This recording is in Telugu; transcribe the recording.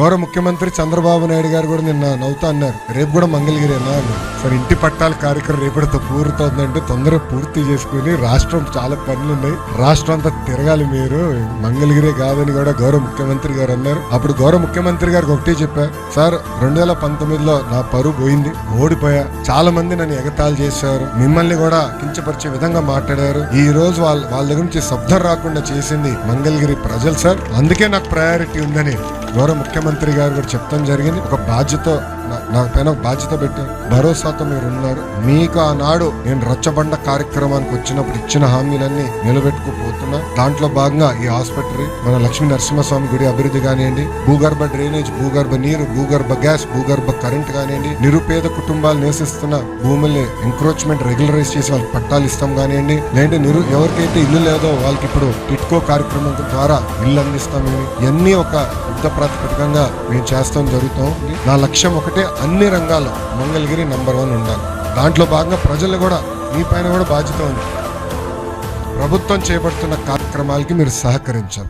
గౌరవ ముఖ్యమంత్రి చంద్రబాబు నాయుడు గారు కూడా నిన్న నవ్వుతా అన్నారు. రేపు కూడా మంగళగిరి అన్నా అన్నారు. సార్ ఇంటి పట్టాల కార్యక్రమం రేపటితో పూర్తవుతుందంటే తొందరగా పూర్తి చేసుకుని రాష్ట్రం చాలా పనులు ఉన్నాయి రాష్ట్రం అంతా తిరగాలి మీరు. మంగళగిరి కాదని కూడా గౌరవ ముఖ్యమంత్రి గారు అన్నారు. అప్పుడు గౌరవ ముఖ్యమంత్రి గారికి ఒకటే చెప్పా. సార్ రెండు వేల పంతొమ్మిదిలో నా పరువు పోయింది. ఓడిపోయా. చాలా మంది నన్ను ఎగతాళి చేశారు. మిమ్మల్ని కూడా కించపరిచే విధంగా మాట్లాడారు. ఈ రోజు వాళ్ళ వాళ్ళ దగ్గర నుంచి శబ్దం రాకుండా చేసింది మంగళగిరి ప్రజలు సార్. అందుకే నాకు ప్రయారిటీ ఉందని. గౌరవ ముఖ్యమంత్రి గారు కూడా చెప్తాం జరిగింది. ఒక బాధ్యత నా- పైన బాధ్యత పెట్టారు. భరోసాతో మీరు ఉన్నారు మీకు ఆనాడు నేను రచ్చబండ కార్యక్రమానికి వచ్చినప్పుడు ఇచ్చిన హామీలన్నీ నిలబెట్టుకుపోతున్నా. దాంట్లో భాగంగా ఈ హాస్పిటల్ మన లక్ష్మీ నరసింహస్వామి గుడి అభివృద్ధి కానివ్వండి భూగర్భ డ్రైనేజ్ భూగర్భ నీరు భూగర్భ గ్యాస్ భూగర్భ కరెంట్ కానివ్వండి నిరుపేద కుటుంబాలు నివసిస్తున్న భూముల్ని ఎంక్రోచ్మెంట్ రెగ్యులరైజ్ చేసి వాళ్ళకి పట్టాలు ఇస్తాం కానివ్వండి లేదంటే నిరు ఎవరికైతే ఇల్లు లేదో వాళ్ళకి ఇప్పుడు టిట్కో కార్యక్రమం ద్వారా ఇల్లు అందిస్తాం ఇవన్నీ ఒక యుద్ధ ప్రాతిపదికంగా మేము చేస్తాం జరుగుతాం. నా లక్ష్యం ఒకటే అన్ని రంగాల్లో మంగళగిరి నంబర్ వన్ ఉండాలి. దాంట్లో భాగంగా ప్రజలు కూడా మీ పైన కూడా బాధ్యత ఉంది. ప్రభుత్వం చేపడుతున్న కార్యక్రమాలకి మీరు సహకరించాలి.